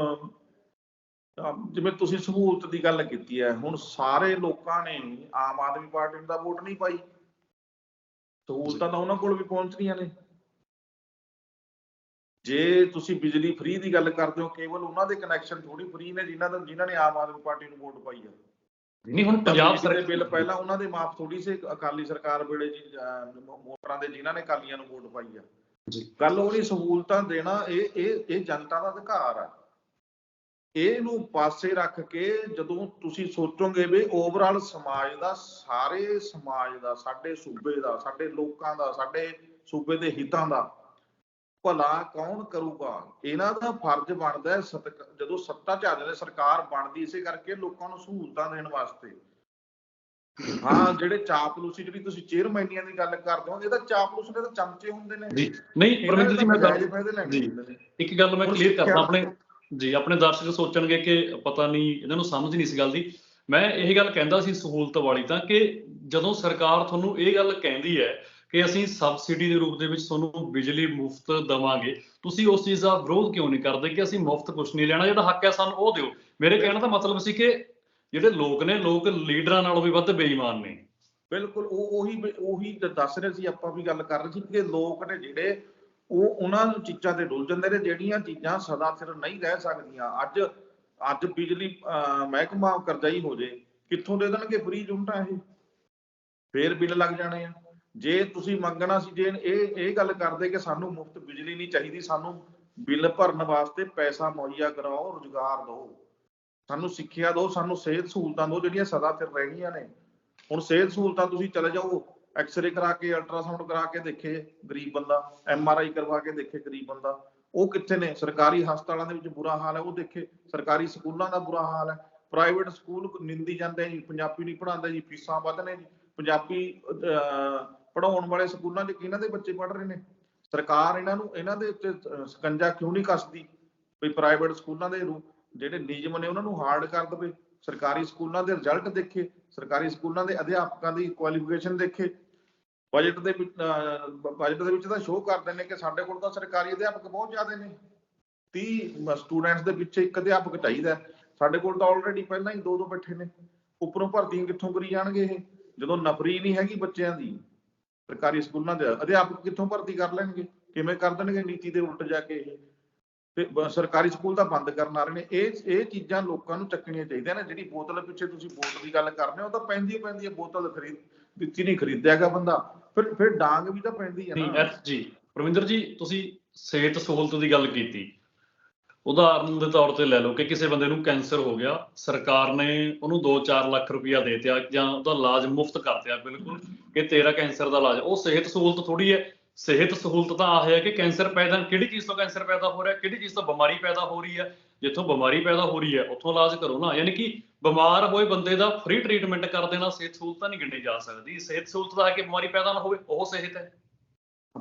Speaker 2: ਜਿਵੇਂ ਤੁਸੀਂ ਸਹੂਲਤ ਦੀ ਗੱਲ ਕੀਤੀ ਹੈ ਹੁਣ ਸਾਰੇ ਲੋਕਾਂ ਨੇ ਆਮ ਆਦਮੀ ਪਾਰਟੀ ਨੂੰ ਤਾਂ ਵੋਟ ਨਹੀਂ ਪਾਈ। ਸਹੂਲਤਾਂ ਤਾਂ ਉਹਨਾਂ ਕੋਲ ਵੀ ਪਹੁੰਚਦੀਆਂ ਨੇ। ਜੇ ਤੁਸੀਂ ਬਿਜਲੀ ਫ੍ਰੀ ਦੀ ਗੱਲ ਕਰਦੇ ਹੋ ਕੇਵਲ ਉਹਨਾਂ ਦੇ ਕਨੈਕਸ਼ਨ ਥੋੜੀ ਫ੍ਰੀ ਨੇ ਜਿਨ੍ਹਾਂ ਦਾ ਜਿਨ੍ਹਾਂ ਨੇ ਆਮ ਆਦਮੀ ਪਾਰਟੀ ਨੂੰ ਵੋਟ ਪਾਈ ਹੈ
Speaker 1: ਨਹੀਂ ਹੁਣ ਪੰਜਾਬ
Speaker 2: ਦੇ
Speaker 1: ਸਰਕਾਰ
Speaker 2: ਬਿੱਲ ਪਹਿਲਾਂ ਉਹਨਾਂ ਦੇ ਮਾਫ ਥੋੜੀ ਸੀ ਅਕਾਲੀ ਸਰਕਾਰ ਵੇਲੇ ਜੀ ਮੋਟਰਾਂ ਦੇ ਜਿਨ੍ਹਾਂ ਨੇ ਅਕਾਲੀਆਂ ਨੂੰ ਵੋਟ ਪਾਈ ਆ।
Speaker 1: ਜੀ।
Speaker 2: ਗੱਲ ਉਹਦੀ ਸਹੂਲਤਾਂ ਦੇਣਾ ਇਹ ਇਹ ਇਹ ਜਨਤਾ ਦਾ ਅਧਿਕਾਰ ਆ। ਇਹਨੂੰ ਪਾਸੇ ਰੱਖ ਕੇ ਜਦੋਂ ਤੁਸੀਂ ਸੋਚੋਗੇ ਵੀ ਓਵਰਆਲ ਸਮਾਜ ਦਾ ਸਾਰੇ ਸਮਾਜ ਦਾ ਸਾਡੇ ਸੂਬੇ ਦਾ ਸਾਡੇ ਲੋਕਾਂ ਦਾ ਸਾਡੇ ਸੂਬੇ ਦੇ ਹਿੱਤਾਂ ਦਾ ਭਲਾ ਕੌਣ ਕਰੂਗਾ? ਇਹਨਾਂ ਦਾ ਫਰਜ਼ ਬਣਦਾ ਹੈ ਜਦੋਂ ਸੱਤਾ ਚ ਆ ਜਾਂਦੇ ਸਰਕਾਰ ਬਣਦੀ ਇਸੇ ਕਰਕੇ ਲੋਕਾਂ ਨੂੰ ਸਹੂਲਤਾਂ ਦੇਣ ਵਾਸਤੇ। ਹਾਂ ਜਿਹੜੇ ਚਾਪਲੂਸੀ ਜਿਹੜੀ ਤੁਸੀਂ ਚੇਅਰਮੈਨੀਆਂ ਦੀ ਗੱਲ ਕਰਦੇ ਹੋ ਇਹ ਤਾਂ ਚਾਪਲੂਸ ਦੇ ਤਾਂ ਚਮਚੇ ਹੁੰਦੇ ਨੇ।
Speaker 1: ਨਹੀਂ ਪਰਮਿੰਦਰ ਜੀ ਮੈਂ ਗੱਲ ਜੀ। ਇੱਕ ਗੱਲ ਮੈਂ ਕਲੀਅਰ ਕਰਦਾ ਆਪਣੇ ਜੀ, ਆਪਣੇ ਦਰਸ਼ਕ ਸੋਚਣਗੇ ਕਿ ਪਤਾ ਨਹੀਂ, ਇਹਨਾਂ ਨੂੰ ਸਮਝ ਨਹੀਂ ਇਸ ਗੱਲ ਦੀ। ਮੈਂ ਇਹ ਗੱਲ ਕਹਿੰਦਾ ਸੀ ਸਹੂਲਤ ਵਾਲੀ ਤਾਂ ਕਿ ਜਦੋਂ ਸਰਕਾਰ ਤੁਹਾਨੂੰ ਇਹ ਗੱਲ ਕਹਿੰਦੀ ਹੈ ਕਿ ਅਸੀਂ ਸਬਸਿਡੀ ਦੇ ਰੂਪ ਦੇ ਵਿੱਚ ਤੁਹਾਨੂੰ ਬਿਜਲੀ ਮੁਫਤ ਦਵਾਂਗੇ, ਤੁਸੀਂ ਉਸ ਚੀਜ਼ ਦਾ ਵਿਰੋਧ ਕਿਉਂ ਨਹੀਂ ਕਰਦੇ ਕਿ ਅਸੀਂ ਮੁਫਤ ਕੁਝ ਨਹੀਂ ਲੈਣਾ? ਜਿਹੜਾ ਹੱਕ ਹੈ ਸਾਨੂੰ ਉਹ ਦਿਓ। ਮੇਰੇ ਕਹਿਣ ਦਾ ਮਤਲਬ ਸੀ ਕਿ ਜਿਹੜੇ ਲੋਕ ਨੇ, ਲੋਕ ਲੀਡਰਾਂ ਨਾਲੋਂ ਵੀ ਵੱਧ ਬੇਈਮਾਨ ਨੇ।
Speaker 2: ਬਿਲਕੁਲ, ਉਹ ਉਹੀ ਉਹੀ ਦੱਸ ਰਹੇ ਸੀ, ਆਪਾਂ ਵੀ ਗੱਲ ਕਰ ਰਹੇ ਸੀ ਕਿ ਲੋਕ ਨੇ ਜਿਹੜੇ ਉਹ ਉਹਨਾਂ ਚੀਜ਼ਾਂ ਤੇ ਡੁੱਲ ਜਾਂਦੇ ਨੇ, ਜਿਹੜੀਆਂ ਚੀਜ਼ਾਂ ਸਦਾ ਸਿਰ ਨਹੀਂ ਰਹਿ ਸਕਦੀਆਂ। ਅੱਜ ਅੱਜ ਬਿਜਲੀ ਮਹਿਕਮਾ ਕਰਜ਼ਾਈ ਹੋ ਜੇ, ਕਿੱਥੋਂ ਦੇ ਦੇਣਗੇ ਫ੍ਰੀ ਯੂਨਿਟਾਂ ਇਹ? ਫੇਰ ਬਿੱਲ ਲੱਗ ਜਾਣੇ ਆ। ਜੇ ਤੁਸੀਂ ਮੰਗਣਾ ਸੀ, ਜੇ ਇਹ ਇਹ ਗੱਲ ਕਰਦੇ ਕਿ ਸਾਨੂੰ ਮੁਫਤ ਬਿਜਲੀ ਨਹੀਂ ਚਾਹੀਦੀ, ਸਾਨੂੰ ਬਿੱਲ ਭਰਨ ਵਾਸਤੇ ਪੈਸਾ ਮੁਹੱਈਆ ਕਰਾਓ, ਰੁਜ਼ਗਾਰ ਦਿਓ। ਸਾਨੂੰ ਸਿੱਖਿਆ ਦਿਓ, ਸਾਨੂੰ ਸਿਹਤ ਸਹੂਲਤਾਂ ਦਿਓ, ਜਿਹੜੀਆਂ ਸਦਾ ਫਿਰ ਰਹਿਣੀਆਂ ਨੇ। ਹੁਣ ਸਿਹਤ ਸਹੂਲਤਾਂ ਤੁਸੀਂ ਚਲੇ ਜਾਓ ਐਕਸ-ਰੇ ਕਰਾ ਕੇ ਅਲਟਰਾਸਾਊਂਡ ਕਰਾ ਕੇ ਦੇਖੇ ਗਰੀਬ ਬੰਦਾ ਐਮ-ਆਰ-ਆਈ ਕਰਵਾ ਕੇ ਦੇਖੇ ਗਰੀਬ ਬੰਦਾ। ਉਹ ਕਿੱਥੇ ਨੇ? ਸਰਕਾਰੀ ਹਸਪਤਾਲਾਂ ਦੇ ਵਿੱਚ ਬੁਰਾ ਹਾਲ ਹੈ, ਉਹ ਦੇਖੇ। ਸਰਕਾਰੀ ਸਕੂਲਾਂ ਦਾ ਬੁਰਾ ਹਾਲ ਹੈ। ਪ੍ਰਾਈਵੇਟ ਸਕੂਲ ਨਿੰਦੀ ਜਾਂਦੇ ਜੀ, ਪੰਜਾਬੀ ਨਹੀਂ ਪੜ੍ਹਾਉਂਦੇ ਜੀ, ਫੀਸਾਂ ਵਧਨੇ ਜੀ। ਪੰਜਾਬੀ ਪੜਾਉਣ ਵਾਲੇ ਸਕੂਲਾਂ 'ਚ ਕਿਹਨਾਂ ਦੇ ਬੱਚੇ ਪੜ੍ਹ ਰਹੇ ਨੇ? ਸਰਕਾਰ ਇਹਨਾਂ ਨੂੰ, ਇਹਨਾਂ ਦੇ ਉੱਤੇ ਸਕੰਜਾ ਕਿਉਂ ਨਹੀਂ ਕੱਸਦੀ? ਵੀ ਪ੍ਰਾਈਵੇਟ ਸਕੂਲਾਂ ਦੇ ਰੂ- ਜਿਹੜੇ ਨਿਯਮ ਨੇ ਉਹਨਾਂ ਨੂੰ ਹਾਰਡ ਕਰ ਦੇਵੇ। ਸਰਕਾਰੀ ਸਕੂਲਾਂ ਦੇ ਰਿਜ਼ਲਟ ਦੇਖੇ। ਸਰਕਾਰੀ ਸਕੂਲਾਂ ਦੇ ਅਧਿਆਪਕਾਂ ਦੀ ਕੁਆਲੀਫਿਕੇਸ਼ਨ ਦੇਖੇ। ਬਜਟ ਦੇ ਵਿੱਚ ਬਜਟ ਦੇ ਵਿੱਚ ਤਾਂ ਸ਼ੋਅ ਕਰਦੇ ਨੇ ਕਿ ਸਾਡੇ ਕੋਲ ਤਾਂ ਸਰਕਾਰੀ ਅਧਿਆਪਕ ਬਹੁਤ ਜ਼ਿਆਦਾ ਨੇ। 30 ਸਟੂਡੈਂਟਸ ਦੇ ਪਿੱਛੇ ਇੱਕ ਅਧਿਆਪਕ ਚਾਹੀਦਾ ਸਾਡੇ ਕੋਲ ਤਾਂ ਆਲਰੇਡੀ ਪਹਿਲਾਂ ਹੀ ਦੋ ਦੋ ਬੈਠੇ ਨੇ। ਉੱਪਰੋਂ ਭਰਤੀਆਂ ਕਿੱਥੋਂ ਕਰੀ ਜਾਣਗੇ ਇਹ? ਜਦੋਂ ਨਫਰੀ ਨਹੀਂ ਹੈਗੀ ਬੱਚਿਆਂ ਦੀ, ਸਰਕਾਰੀ ਸਕੂਲਾਂ ਦੇ ਅਧਿਆਪਕ ਕਿੱਥੋਂ ਭਰਤੀ ਕਰ ਲੈਣਗੇ? ਕਿਵੇਂ ਕਰ ਦੇਣਗੇ ਨੀਤੀ ਦੇ ਉਲਟ ਜਾ ਕੇ ਇਹ? ਤੇ ਸਰਕਾਰੀ ਸਕੂਲ ਤਾਂ ਬੰਦ ਕਰਨ ਆ ਰਹੇ ਨੇ। ਇਹ ਇਹ ਚੀਜ਼ਾਂ ਲੋਕਾਂ ਨੂੰ ਚੱਕਣੀਆਂ ਚਾਹੀਦੀਆਂ ਨੇ। ਜਿਹੜੀ ਬੋਤਲ ਪਿੱਛੇ ਤੁਸੀਂ ਬੋਤਲ ਦੀ ਗੱਲ ਕਰਦੇ ਹੋ, ਉਹ ਤਾਂ ਪੈਂਦੀ ਓ ਪੈਂਦੀ ਹੈ ਬੋਤਲ ਖਰੀਦ ਦਿੱਤੀ ਨਹੀਂ ਖਰੀਦਿਆਗਾ ਬੰਦਾ। ਫਿਰ ਫਿਰ ਡਾਂਗ ਵੀ ਤਾਂ ਪੈਂਦੀ ਹੈ ਨਾ।
Speaker 1: ਐਸ ਜੀ ਪਰਵਿੰਦਰ ਜੀ, ਤੁਸੀਂ ਸਿਹਤ ਸਹੂਲਤ ਦੀ ਗੱਲ ਕੀਤੀ। ਉਦਾਹਰਨ ਦੇ ਤੌਰ ਤੇ ਲੈ ਲਓ ਕਿ ਕਿਸੇ ਬੰਦੇ ਨੂੰ ਕੈਂਸਰ ਹੋ ਗਿਆ, ਸਰਕਾਰ ਨੇ ਉਹਨੂੰ 2-4 ਲੱਖ ਰੁਪਇਆ ਦੇ ਦਿੱਤਾ ਜਾਂ ਉਹਦਾ ਇਲਾਜ ਮੁਫਤ ਕਰ ਦਿੱਤਾ, ਬਿਲਕੁਲ, ਕਿ ਤੇਰਾ ਕੈਂਸਰ ਦਾ ਇਲਾਜ। ਉਹ ਸਿਹਤ ਸਹੂਲਤ ਥੋੜੀ ਹੈ। ਸਿਹਤ ਸਹੂਲਤ ਤਾਂ ਆਹ ਹੈ ਕਿ ਕੈਂਸਰ ਪੈਦਾ, ਕਿਹੜੀ ਚੀਜ਼ ਤੋਂ ਕੈਂਸਰ ਪੈਦਾ ਹੋ ਰਿਹਾ, ਕਿਹੜੀ ਚੀਜ਼ ਤੋਂ ਬਿਮਾਰੀ ਪੈਦਾ ਹੋ ਰਹੀ ਹੈ ਜਿੱਥੋਂ ਬਿਮਾਰੀ ਪੈਦਾ ਹੋ ਰਹੀ ਹੈ, ਉੱਥੋਂ ਇਲਾਜ ਕਰੋ ਨਾ। ਯਾਨੀ ਕਿ ਬਿਮਾਰ ਹੋਏ ਬੰਦੇ ਦਾ ਫ੍ਰੀ ਟ੍ਰੀਟਮੈਂਟ ਕਰ ਦੇਣਾ ਸਿਹਤ ਸਹੂਲਤ ਨਹੀਂ ਗਿਣੀ ਜਾ ਸਕਦੀ। ਸਿਹਤ ਸਹੂਲਤ ਦਾ ਕਿ ਬਿਮਾਰੀ ਪੈਦਾ ਨਾ ਹੋਵੇ, ਉਹ ਸਿਹਤ ਹੈ।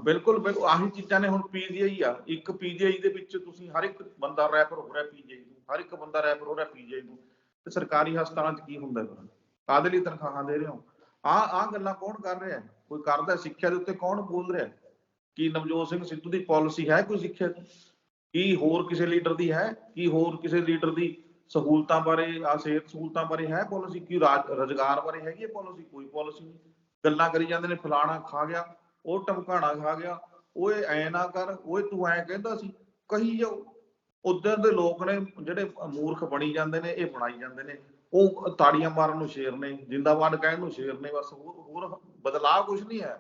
Speaker 2: ਬਿਲਕੁਲ ਬਿਲਕੁਲ, ਆਹੀ ਚੀਜ਼ਾਂ ਨੇ ਹੁਣ ਪੀਜੀਆਈ ਆ। ਇੱਕ ਪੀਜੀਆਈ ਦੇ ਵਿੱਚ ਤੁਸੀਂ ਹਰ ਇੱਕ ਬੰਦਾ ਰੈਫਰ ਹੋ ਰਿਹਾ ਪੀਜੀਆਈ ਨੂੰ, ਹਰ ਇੱਕ ਬੰਦਾ ਰੈਫਰ ਹੋ ਰਿਹਾ ਪੀਜੀਆਈ ਨੂੰ। ਤੇ ਸਰਕਾਰੀ ਹਸਪਤਾਲਾਂ 'ਚ ਕੀ ਹੁੰਦਾ ਫਿਰ? ਕਾਹਦੇ ਲਈ ਤਨਖਾਹਾਂ ਦੇ ਰਹੇ ਹੋ? ਆ ਆ ਗੱਲਾਂ ਕੌਣ ਕਰ ਰਿਹਾ? ਕੋਈ ਕਰਦਾ ਸਿੱਖਿਆ ਦੇ ਉੱਤੇ ਕੌਣ ਬੋਲ ਰਿਹਾ? ਹੈ? ਕੀ ਨਵਜੋਤ ਸਿੰਘ ਸਿੱਧੂ ਦੀ ਪਾਲਿਸੀ ਹੈ ਕੋਈ ਸਿੱਖਿਆ ਦੀ? ਕੀ ਹੋਰ ਕਿਸੇ ਲੀਡਰ ਦੀ ਹੈ? ਕੀ ਹੋਰ ਕਿਸੇ ਲੀਡਰ ਦੀ ਸਹੂਲਤਾਂ ਬਾਰੇ, ਆ ਸਿਹਤ ਸਹੂਲਤਾਂ ਬਾਰੇ ਹੈ ਪਾਲਿਸੀ ਕੀ ਰਾਜ, ਰੋਜ਼ਗਾਰ ਬਾਰੇ ਹੈਗੀ ਹੈ ਪਾਲਿਸੀ ਕੋਈ ਪਾਲਿਸੀ ਨਹੀਂ। ਗੱਲਾਂ ਕਰੀ ਜਾਂਦੇ ਨੇ, ਫਲਾਣਾ ਖਾ ਗਿਆ, ਉਹ ਟਮਕਾਣਾ ਖਾ ਗਿਆ, ਓਏ ਐ ਨਾ ਕਰ, ਓਏ ਤੂੰ ਐ ਕਹਿੰਦਾ ਸੀ, ਕਹੀ ਜਾਓ। ਉਧਰ ਦੇ ਲੋਕ ਨੇ, ਜਿਹੜੇ ਮੂਰਖ ਬਣੀ ਜਾਂਦੇ ਨੇ, ਇਹ ਬਣਾਈ ਜਾਂਦੇ ਨੇ। ਉਹ ਤਾੜੀਆਂ ਮਾਰਨ ਨੂੰ ਸ਼ੇਰ ਨੇ, ਜਿੰਦਾਬਾਦ ਕਹਿਣ ਨੂੰ ਸ਼ੇਰ ਨੇ, ਬਸ ਹੋਰ ਹੋਰ ਬਦਲਾਅ ਕੁਝ ਨਹੀਂ ਹੈ।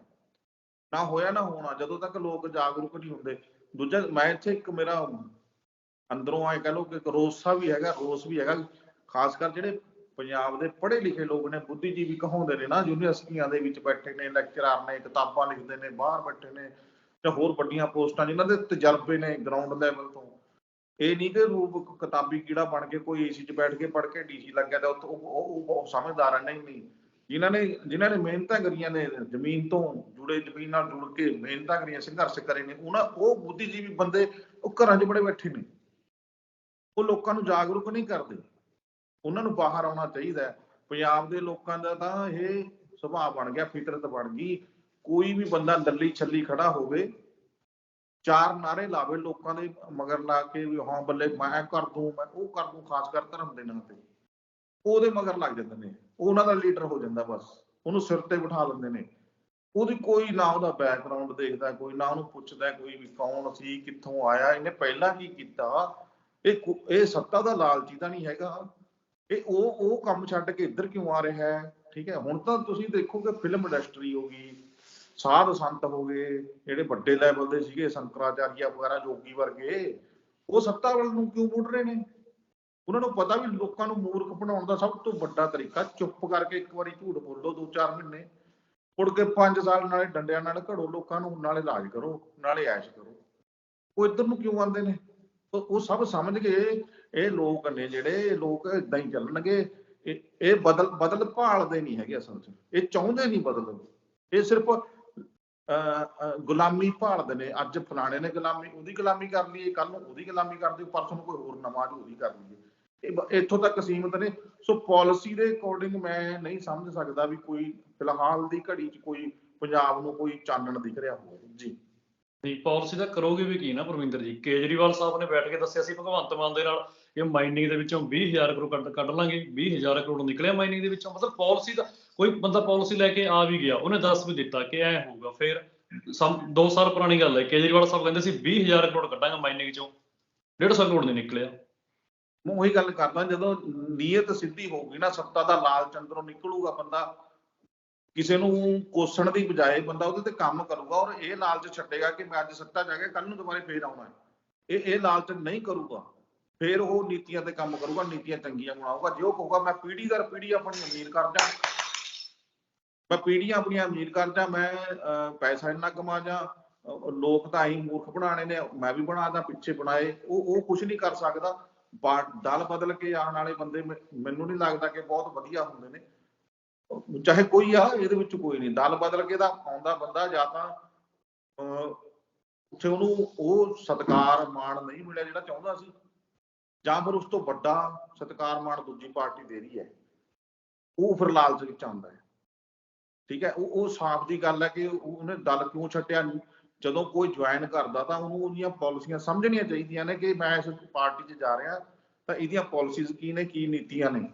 Speaker 2: ਨਾ ਹੋਇਆ, ਨਾ ਹੋਣਾ। ਜਦੋਂ ਤੱਕ ਲੋਕ ਜਾਗਰੂਕ ਨਹੀਂ ਹੁੰਦੇ ਦੂਜਾ, ਮੈਂ ਇੱਥੇ ਇੱਕ ਮੇਰਾ ਅੰਦਰੋਂ ਆਏ ਕਹ ਲੋ ਕਿ ਰੋਸਾ ਵੀ ਹੈਗਾ, ਰੋਸ ਵੀ ਹੈਗਾ। ਖਾਸ ਕਰ ਜਿਹੜੇ ਪੰਜਾਬ ਦੇ ਪੜ੍ਹੇ ਲਿਖੇ ਲੋਕ ਨੇ, ਬੁੱਧੀਜੀਵੀ ਕਹਾਉਂਦੇ ਨੇ ਨਾ, ਯੂਨੀਵਰਸਿਟੀਆਂ ਦੇ ਵਿੱਚ ਬੈਠੇ ਨੇ, ਲੈਕਚਰਰ ਨੇ, ਕਿਤਾਬਾਂ ਲਿਖਦੇ ਨੇ, ਬਾਹਰ ਬੈਠੇ ਨੇ, ਜਾਂ ਹੋਰ ਵੱਡੀਆਂ ਪੋਸਟਾਂ ਜਿਨ੍ਹਾਂ ਦੇ ਤਜਰਬੇ ਨੇ ਗਰਾਊਂਡ ਲੈਵਲ ਤੋਂ। ਇਹ ਨਹੀਂ ਕਿ ਰੂਪ ਕਿਤਾਬੀ ਕੀੜਾ ਬਣ ਕੇ ਕੋਈ ਏਸੀ 'ਚ ਬੈਠ ਕੇ ਪੜ੍ਹ ਕੇ ਡੀਸੀ ਲੱਗਿਆ ਤਾਂ ਉੱਥੇ ਉਹ ਸਮਝਦਾਰ ਹੈ, ਨਹੀਂ ਨਹੀਂ। ਜਿਨ੍ਹਾਂ ਨੇ ਜਿਨ੍ਹਾਂ ਨੇ ਮਿਹਨਤਾਂ ਕਰੀਆਂ ਨੇ, ਜ਼ਮੀਨ ਤੋਂ ਜੁੜੇ, ਜ਼ਮੀਨ ਨਾਲ ਜੁੜ ਕੇ ਮਿਹਨਤਾਂ ਕਰੀਆਂ, ਸੰਘਰਸ਼ ਕਰੇ ਨੇ, ਉਹਨਾਂ, ਉਹ ਬੁੱਧੀਜੀਵੀ ਬੰਦੇ ਉਹ ਘਰਾਂ 'ਚ ਬੜੇ ਬੈਠੇ ਨੇ। ਉਹ ਲੋਕਾਂ ਨੂੰ ਜਾਗਰੂਕ ਨਹੀਂ ਕਰਦੇ। ਉਹਨਾਂ ਨੂੰ ਬਾਹਰ ਆਉਣਾ ਚਾਹੀਦਾ ਪੰਜਾਬ ਦੇ ਲੋਕਾਂ ਦਾ ਤਾਂ ਇਹ ਸੁਭਾਅ ਬਣ ਗਿਆ, ਫਿਤਰਤ ਬਣ ਗਈ। ਕੋਈ ਵੀ ਬੰਦਾ ਲੱਲੀ ਛੱਲੀ ਖੜਾ ਹੋਵੇ, ਚਾਰ ਨਾਰੇ ਲਾਵੇ ਲੋਕਾਂ ਦੇ ਮਗਰ ਲਾ ਕੇ ਵੀ ਹਾਂ ਬੱਲੇ, ਮੈਂ ਕਰ ਦੂੰ, ਮੈਂ ਉਹ ਕਰ ਦੂੰ, ਖਾਸ ਕਰ ਧਰਮ ਦੇ ਨਾਂ ਤੇ। ਉਹਦੇ ਮਗਰ ਲੱਗ ਜਾਂਦੇ ਨੇ। ਉਹ ਉਹਨਾਂ ਦਾ ਲੀਡਰ ਹੋ ਜਾਂਦਾ ਬਸ, ਉਹਨੂੰ ਸਿਰ ਤੇ ਬਿਠਾ ਲੈਂਦੇ ਨੇ। ਉਹਦੀ ਕੋਈ ਨਾ ਉਹਦਾ ਬੈਕਗ੍ਰਾਉਂਡ ਦੇਖਦਾ, ਕੋਈ ਨਾ ਉਹਨੂੰ ਪੁੱਛਦਾ ਕੋਈ ਵੀ ਕੌਣ ਸੀ, ਕਿੱਥੋਂ ਆਇਆ, ਇਹਨੇ ਪਹਿਲਾਂ ਕੀ ਕੀਤਾ? ਇਹ ਇਹ ਸੱਤਾ ਦਾ ਲਾਲਚੀ ਤਾਂ ਨਹੀਂ ਹੈਗਾ। ਇਹ ਉਹ ਉਹ ਕੰਮ ਛੱਡ ਕੇ ਇੱਧਰ ਕਿਉਂ ਆ ਰਿਹਾ ਹੈ? ਠੀਕ ਹੈ, ਹੁਣ ਤਾਂ ਤੁਸੀਂ ਦੇਖੋਗੇ ਫਿਲਮ ਇੰਡਸਟਰੀ ਹੋ ਗਈ, ਸਾਧ ਸੰਤ ਹੋ ਗਏ, ਜਿਹੜੇ ਵੱਡੇ ਲੈਵਲ ਦੇ ਸੀਗੇ, ਸ਼ੰਕਰਾਚਾਰੀਆ ਵਗੈਰਾ, ਜੋਗੀ ਵਰਗੇ, ਉਹ ਸੱਤਾ ਵੱਲ ਨੂੰ ਕਿਉਂ ਮੁੜ ਰਹੇ ਨੇ? ਉਹਨਾਂ ਨੂੰ ਪਤਾ ਵੀ ਲੋਕਾਂ ਨੂੰ ਮੂਰਖ ਬਣਾਉਣ ਦਾ ਸਭ ਤੋਂ ਵੱਡਾ ਤਰੀਕਾ ਚੁੱਪ ਕਰਕੇ ਇੱਕ ਵਾਰੀ ਝੂਠ ਬੋਲੋ ਦੋ ਚਾਰ ਮਹੀਨੇ। ਮੁੜ ਕੇ 5 ਸਾਲ ਨਾਲੇ ਡੰਡਿਆਂ ਨਾਲ ਘੜੋ ਲੋਕਾਂ ਨੂੰ ਨਾਲੇ ਇਲਾਜ ਕਰੋ ਨਾਲੇ ਐਸ਼ ਕਰੋ। ਉਹ ਇੱਧਰ ਨੂੰ ਕਿਉਂ ਆਉਂਦੇ ਨੇ? ਉਹ ਸਭ ਸਮਝ ਗਏ ਇਹ ਲੋਕ ਨੇ ਜਿਹੜੇ ਲੋਕ ਇਦਾਂ ਹੀ ਚੱਲਣਗੇ। ਇਹ ਇਹ ਬਦਲ ਬਦਲ ਭਾਲਦੇ ਨਹੀਂ ਹੈਗੇ ਅਸਲ 'ਚ। ਇਹ ਚਾਹੁੰਦੇ ਨਹੀਂ ਬਦਲ। ਇਹ ਸਿਰਫ ਅਹ, ਗੁਲਾਮੀ ਭਾਲਦੇ ਨੇ। ਅੱਜ ਫਲਾਣੇ ਨੇ ਗੁਲਾਮੀ ਉਹਦੀ ਗੁਲਾਮੀ ਕਰ ਲਈ ਕੱਲ ਨੂੰ ਉਹਦੀ ਗੁਲਾਮੀ ਕਰਦੇ ਪਰਸੋਂ ਨੂੰ ਕੋਈ ਹੋਰ ਨਵਾਂ ਉਹਦੀ ਕਰ ਲਈਏ। ਇੱਥੋਂ ਤੱਕ ਸੀਮਤ ਨੇ ਸੋ ਪਾਲਿਸੀ ਦੇ ਅਕੋਰਡਿੰਗ ਮੈਂ ਨਹੀਂ ਸਮਝ ਸਕਦਾ ਵੀ ਕੋਈ ਫਿਲਹਾਲ ਦੀ ਘੜੀ 'ਚ ਕੋਈ ਪੰਜਾਬ ਨੂੰ ਕੋਈ ਚਾਨਣ ਦਿਖ ਰਿਹਾ ਹੋਵੇ। ਜੀ।
Speaker 1: ਨਹੀਂ ਪਾਲਿਸੀ ਤਾਂ ਕਰੋਗੇ ਵੀ ਕੀ ਨਾ ਪਰਮਿੰਦਰ ਜੀ? ਕੇਜਰੀਵਾਲ ਸਾਹਿਬ ਨੇ ਬੈਠ ਕੇ ਦੱਸਿਆ ਸੀ ਭਗਵੰਤ ਮਾਨ ਦੇ ਨਾਲ ਇਹ ਮਾਈਨਿੰਗ ਦੇ ਵਿੱਚੋਂ 20000 ਕਰੋੜ ਕੱਢ ਕੱਢ ਲਾਂਗੇ 20000 ਕਰੋੜ ਨਿਕਲਿਆ ਮਾਈਨਿੰਗ ਦੇ ਵਿੱਚੋਂ। ਮਤਲਬ ਪਾਲਿਸੀ ਦਾ ਕੋਈ ਬੰਦਾ ਪਾਲਿਸੀ ਲੈ ਕੇ ਆ ਵੀ ਗਿਆ, ਉਹਨੇ ਦੱਸ ਵੀ ਦਿੱਤਾ ਕਿ ਐ ਹੋਊਗਾ, ਫਿਰ ਸਮ 2 ਸਾਲ ਪੁਰਾਣੀ ਗੱਲ ਹੈ, ਕੇਜਰੀਵਾਲ ਸਾਹਿਬ ਕਹਿੰਦੇ ਸੀ 20000 ਕਰੋੜ ਕੱਢਾਂਗੇ ਮਾਈਨਿੰਗ ਚੋਂ 150 ਕਰੋੜ ਨਹੀਂ ਨਿਕਲਿਆ।
Speaker 2: ਮੈਂ ਉਹੀ ਗੱਲ ਕਰਦਾ ਜਦੋਂ ਨੀਅਤ ਸਿੱਧੀ ਹੋਊਗੀ ਨਾ ਸੱਤਾ ਦਾ ਲਾਲਚ ਅੰਦਰੋਂ ਨਿਕਲੂਗਾ ਬੰਦਾ ਕਿਸੇ ਨੂੰ ਕੋਸਣ ਦੀ ਬਜਾਏ ਬੰਦਾ ਉਹਦੇ ਤੇ ਕੰਮ ਕਰੂਗਾ ਔਰ ਇਹ ਲਾਲਚ ਛੱਡੇਗਾ ਕਿ ਮੈਂ ਅੱਜ ਸੱਤਾ ਜਾ ਕੇ ਕੱਲ ਨੂੰ ਦੁਬਾਰੇ ਫੇਰ ਆਉਣਾ ਹੈ। ਇਹ ਇਹ ਲਾਲਚ ਨਹੀਂ ਕਰੂਗਾ। ਫੇਰ ਉਹ ਨੀਤੀਆਂ ਤੇ ਕੰਮ ਕਰੂਗਾ ਨੀਤੀਆਂ ਚੰਗੀਆਂ ਬਣਾਊਗਾ। ਜੇ ਉਹ ਕਹੂਗਾ ਮੈਂ ਪੀੜੀ ਦਰ ਪੀੜੀ ਆਪਣੀ ਅਮੀਰ ਕਰ ਜਾ ਮੈਂ ਪੀੜ੍ਹੀਆਂ ਆਪਣੀਆਂ ਅਮੀਰ ਕਰ ਜਾ ਮੈਂ ਅਹ, ਪੈਸਾ ਇੰਨਾ ਕਮਾ ਜਾ ਲੋਕ ਤਾਂ ਹੀ ਮੂਰਖ ਬਣਾਣੇ ਨੇ ਮੈਂ ਵੀ ਬਣਾ ਬਣਾਦਾ ਪਿੱਛੇ ਬਣਾਏ। ਉਹ ਉਹ ਕੁਝ ਨਹੀਂ ਕਰ ਸਕਦਾ। ਦਲ ਬਦਲ ਕੇ ਆਉਣ ਵਾਲੇ ਬੰਦੇ ਮੈ- ਮੈਨੂੰ ਨਹੀਂ ਲੱਗਦਾ ਕਿ ਬਹੁਤ ਵਧੀਆ ਹੁੰਦੇ ਨੇ। ਚਾਹੇ ਕੋਈ ਆ, ਇਹਦੇ ਵਿੱਚ ਕੋਈ ਨਹੀਂ। ਦਲ ਬਦਲ ਕੇ ਦਾ ਆਉਂਦਾ ਬੰਦਾ ਜਾਂ ਤਾਂ ਉੱਥੇ ਉਹਨੂੰ ਉਹ ਸਤਕਾਰ ਮਾਣ ਨਹੀਂ ਮਿਲਿਆ ਜਿਹੜਾ ਚਾਹੁੰਦਾ ਸੀ। ਜਾਂ ਫਿਰ ਉਸ ਤੋਂ ਵੱਡਾ ਸਤਕਾਰ ਮਾਣ ਦੂਜੀ ਪਾਰਟੀ ਦੇ ਰਹੀ ਹੈ। ਉਹ ਫਿਰ ਲਾਲਚ ਵਿੱਚ ਆਉਂਦਾ ਹੈ। ਠੀਕ ਹੈ? ਉਹ ਉਹ ਸਾਫ਼ ਦੀ ਗੱਲ ਹੈ ਕਿ ਉਹਨੇ ਦਲ ਕਿਉਂ ਛੱਡਿਆ? ਜਦੋਂ ਕੋਈ ਜੁਆਇਨ ਕਰਦਾ ਤਾਂ ਉਹਨੂੰ ਉਹਦੀਆਂ ਪਾਲਿਸੀਆਂ ਸਮਝਣੀਆਂ ਚਾਹੀਦੀਆਂ ਨੇ ਕਿ ਮੈਂ ਇਸ ਪਾਰਟੀ 'ਚ ਜਾ ਰਿਹਾ ਤਾਂ ਇਹਦੀਆਂ ਪਾਲਿਸੀਜ਼ ਕੀ ਨੇ, ਕੀ ਨੀਤੀਆਂ ਨੇ।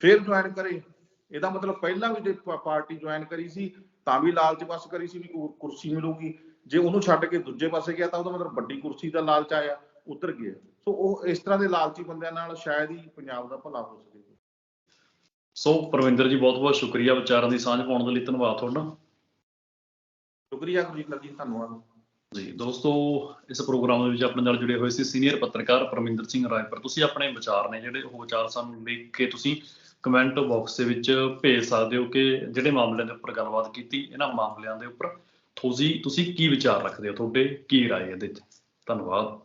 Speaker 2: ਫਿਰ ਜੁਆਇਨ ਕਰੇ। ਇਹਦਾ ਮਤਲਬ ਪਹਿਲਾਂ ਵੀ ਜੇ ਪਾਰਟੀ ਜੁਆਇਨ ਕਰੀ ਸੀ, ਤਾਂ ਵੀ ਲਾਲਚ ਬਸ ਕਰੀ ਸੀ ਵੀ ਕੁਰਸੀ ਮਿਲੂਗੀ। ਜੇ ਉਹਨੂੰ ਛੱਡ ਕੇ ਦੂਜੇ ਪਾਸੇ ਗਿਆ ਤਾਂ ਉਹਦਾ ਮਤਲਬ ਵੱਡੀ ਕੁਰਸੀ ਦਾ ਲਾਲਚ ਆਇਆ ਉਤਰ ਗਿਆ। ਸੋ ਉਹ ਇਸ ਤਰ੍ਹਾਂ ਦੇ ਲਾਲਚੀ ਬੰਦਿਆਂ ਨਾਲ ਸ਼ਾਇਦ ਹੀ ਪੰਜਾਬ ਦਾ ਭਲਾ ਹੋ ਸਕੇ।
Speaker 1: ਸੋ ਪਰਵਿੰਦਰ ਜੀ ਬਹੁਤ ਬਹੁਤ ਸ਼ੁਕਰੀਆ ਵਿਚਾਰਾਂ ਦੀ ਸਾਂਝ ਪਾਉਣ ਦੇ ਲਈ। ਧੰਨਵਾਦ ਤੁਹਾਡਾ।
Speaker 2: ਸ਼ੁਕਰੀਆ ਗੁਰਜੀਤ ਜੀ, ਧੰਨਵਾਦ।
Speaker 1: ਜੀ, ਦੋਸਤੋ, ਇਸ ਪ੍ਰੋਗਰਾਮ ਦੇ ਵਿੱਚ ਆਪਣੇ ਨਾਲ ਜੁੜੇ ਹੋਏ ਸੀ ਸੀਨੀਅਰ ਪੱਤਰਕਾਰ ਪਰਮਿੰਦਰ ਸਿੰਘ ਰਾਏਪੁਰ ਤੁਸੀਂ ਆਪਣੇ ਵਿਚਾਰ ਨੇ ਜਿਹੜੇ, ਉਹ ਵਿਚਾਰ ਸਾਨੂੰ ਲਿਖ ਕੇ ਤੁਸੀਂ ਕਮੈਂਟ ਬਾਕਸ ਦੇ ਵਿੱਚ ਭੇਜ ਸਕਦੇ ਹੋ ਕਿ ਜਿਹੜੇ ਮਾਮਲਿਆਂ ਦੇ ਉੱਪਰ ਗੱਲਬਾਤ ਕੀਤੀ, ਇਹਨਾਂ ਮਾਮਲਿਆਂ ਦੇ ਉੱਪਰ ਤੁਸੀਂ ਤੁਸੀਂ ਕੀ ਵਿਚਾਰ ਰੱਖਦੇ ਹੋ, ਤੁਹਾਡੇ ਕੀ ਰਾਏ ਇਹਦੇ 'ਚ? ਧੰਨਵਾਦ।